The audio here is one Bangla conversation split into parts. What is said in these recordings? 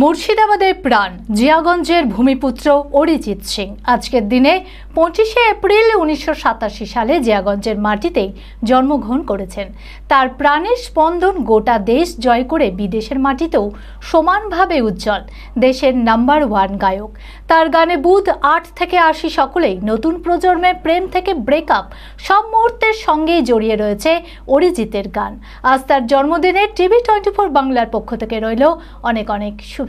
মুর্শিদাবাদের প্রাণ, জিয়াগঞ্জের ভূমিপুত্র অরিজিৎ সিং। আজকের দিনে পঁচিশে এপ্রিল উনিশশো সাতাশি সালে জিয়াগঞ্জের মাটিতেই জন্মগ্রহণ করেছেন। তার প্রাণের স্পন্দন গোটা দেশ জয় করে বিদেশের মাটিতেও সমানভাবে উজ্জ্বল, দেশের নাম্বার ওয়ান গায়ক। তার গানে বুধ আট থেকে আশি সকলেই নতুন প্রজন্মের প্রেম থেকে ব্রেকআপ সব মুহূর্তের সঙ্গেই জড়িয়ে রয়েছে অরিজিতের গান। আজ তার জন্মদিনে টিভি টোয়েন্টি ফোর বাংলার পক্ষ থেকে রইল অনেক অনেক শুভেচ্ছা।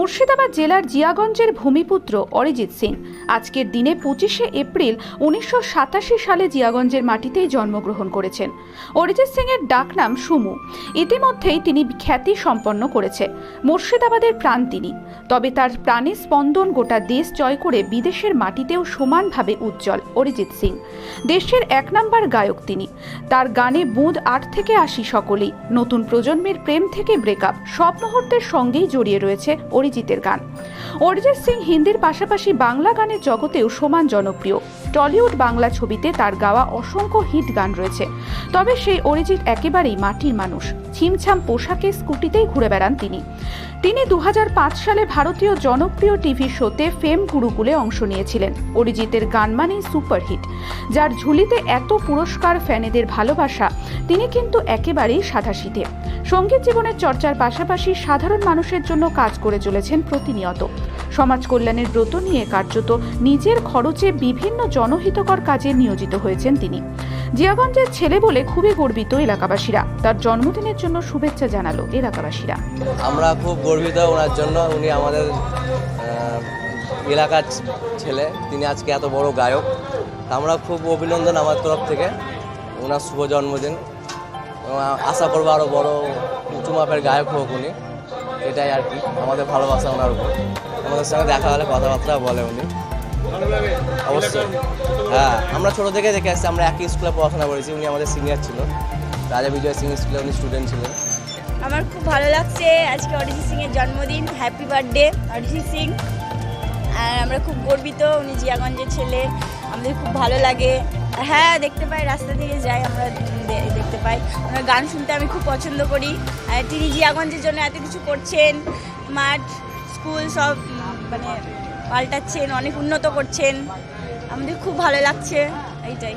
Murshidabad জেলার জিয়াগঞ্জের ভূমিপুত্র অরিজিৎ সিং। আজকের দিনে পঁচিশে এপ্রিল উনিশশো সাতাশি সালে জিয়াগঞ্জের মাটিতেই জন্মগ্রহণ করেছেন। অরিজিৎ সিং এর ডাকনাম সুমু। ইতিমধ্যেই তিনি খ্যাতি সম্পন্ন করেছে। মুর্শিদাবাদের প্রাণ তিনি। তবে তার প্রাণে স্পন্দন গোটা দেশ জয় করে বিদেশের মাটিতেও সমানভাবে উজ্জ্বল অরিজিৎ সিং। দেশের এক নম্বর গায়ক তিনি। তার গানে বুঁদ আট থেকে আশি সকলেই। নতুন প্রজন্মের প্রেম থেকে ব্রেকআপ। সব মুহূর্তের সঙ্গেই জড়িয়ে রয়েছে অরিজিতের গান। অরিজিৎ সিং হিন্দির পাশাপাশি বাংলা গানের জগতেও সমান জনপ্রিয়। টলিউড বাংলা ছবিতে তার গাওয়া অসংখ্য হিট গান রয়েছে। তবে সেই অরিজিৎ একেবারেই মাটির মানুষ। ছিমছাম পোশাকে স্কুটিতেই ঘুরে বেড়ান তিনি। তিনি দু হাজার পাঁচ সালে ভারতীয় জনপ্রিয় টিভি শোতে ফেম গুরুকুলে অংশ নিয়েছিলেন। অরিজিতের গান মানেই সুপারহিট, যার ঝুলিতে এত পুরস্কার ফ্যানেদের ভালোবাসা, তিনি কিন্তু একেবারেই সাধাসিধে সংগীত জীবনের চর্চার পাশাপাশি সাধারণ মানুষের জন্য কাজ করে চলেছেন প্রতিনিয়ত। সমাজ কল্যাণের ব্রত নিয়ে কার্যত নিজের খরচে বিভিন্ন জনহিতকর কাজে নিয়োজিত হয়েছেন তিনি। জিয়াগঞ্জের ছেলে বলে খুবই গর্বিত এলাকাবাসীরা। তার জন্মদিনের জন্য শুভেচ্ছা জানালো এলাকাবাসীরা। আমরা খুব গর্বিত ওনার জন্য। উনি আমাদের এলাকার ছেলে। তিনি আজকে এত বড় গায়ক। আমরা খুব অভিনন্দন আমার তরফ থেকে ওনার শুভ জন্মদিন। আশা করব আরও বড় উঁচু মাপের গায়ক হোক উনি। এটাই আর কি। আমাদের ভালোবাসা ওনার উপর। আমাদের সঙ্গে দেখা হলে কথাবার্তা বলে উনি। অবশ্যই। হ্যাঁ আমরা ছোটো থেকে দেখে আসছি, আমরা একই স্কুলে পড়াশোনা করেছি, উনি আমাদের সিনিয়র ছিল। রাজা বিজয় সিং স্কুলে উনি স্টুডেন্ট ছিলেন। আমার খুব ভালো লাগছে আজকে অরিজিৎ সিং এর জন্মদিন হ্যাপি বার্থডে অরিজিৎ সিং আর আমরা খুব গর্বিত, উনি জিয়াগঞ্জের ছেলে, আমাদের খুব ভালো লাগে। হ্যাঁ দেখতে পাই, রাস্তা দিয়ে যাই, আমরা দেখতে পাই। ওনার গান শুনতে আমি খুব পছন্দ করি। তিনি জিয়াগঞ্জের জন্য এত কিছু করছেন, মাঠ, স্কুল সব মানে পাল্টাচ্ছেন, অনেক উন্নত করছেন। আমাদের খুব ভালো লাগছে, এইটাই।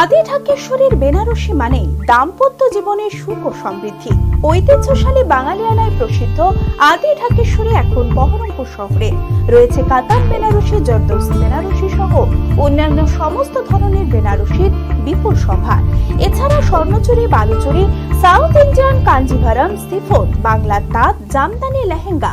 আদি ঢাকেশ্বরীর বেনারসি মানে দাম্পত্য জীবনের সুখ ও সমৃদ্ধি। ঐতিহ্যশালী বাঙালিয়ানায় প্রসিদ্ধ আদি ঢাকেশ্বরী এখন বহরমপুর শহরে। রয়েছে কাতার বেনারসি জর্দৌসি বেনারসি সহ অন্যান্য সমস্ত ধরনের বেনারসির বিপুল সম্ভার এছাড়া Swarnachuri, Baluchari, south Indian Kanjivaram chiffon বাংলার তাঁত, জামদানি, লেহেঙ্গা